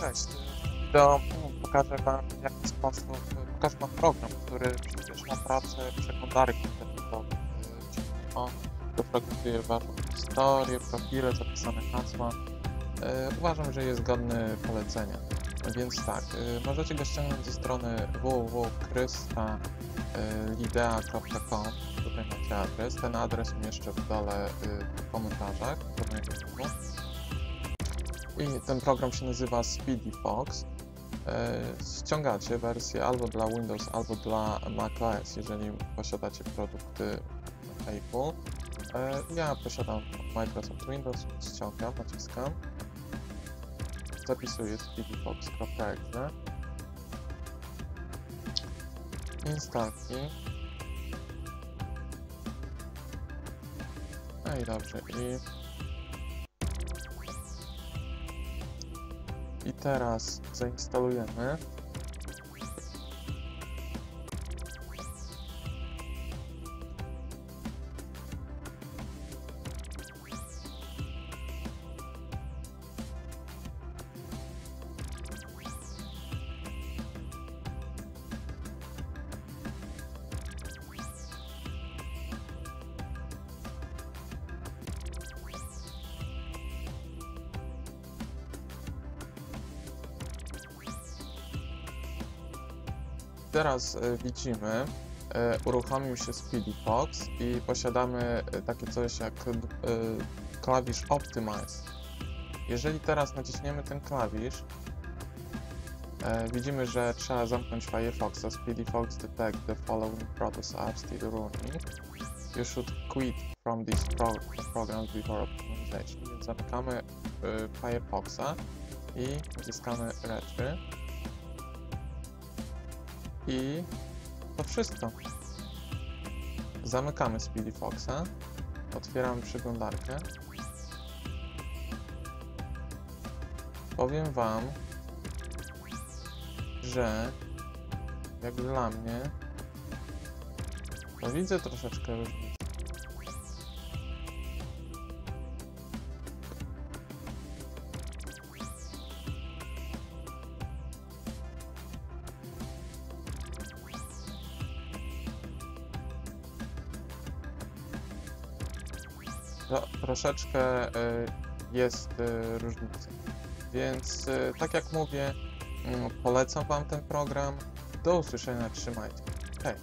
Cześć. W wideo pokażę Wam w jaki sposób, pokażę Wam program, który przyspiesza pracę przeglądarki internetowych. On dofragmentuje Waszą historię, profile, zapisane hasła. E, Uważam, że jest godny polecenia. Więc tak, e, możecie go ściągnąć ze strony www.krysta.lidea.com Tutaj macie adres. Ten adres umieszczę w dole e, w komentarzach. Ten program się nazywa Speedy Fox. E, Ściągacie wersję albo dla Windows, albo dla macOS, jeżeli posiadacie produkty Apple. E, Ja posiadam Microsoft Windows, ściągam, naciskam. Zapisuję speedyfox.exe. Instalki. No i dobrze. I I teraz zainstalujemy. Teraz e, widzimy, e, uruchomił się Speedy Fox i posiadamy e, takie coś jak klawisz Optimize. Jeżeli teraz naciśniemy ten klawisz, widzimy, że trzeba zamknąć Firefoxa. Speedy Fox detect the following Protoss are still running. You should quit from these pro programs before optimization. Zamykamy Firefoxa i naciskamy Retry. I to wszystko. Zamykamy Speedy Foxa. Otwieramy przeglądarkę. Powiem Wam, że jak dla mnie, to widzę troszeczkę różnicy. No, troszeczkę y, jest y, różnica. Więc y, tak jak mówię, mm, polecam Wam ten program. Do usłyszenia, trzymajcie. Hej!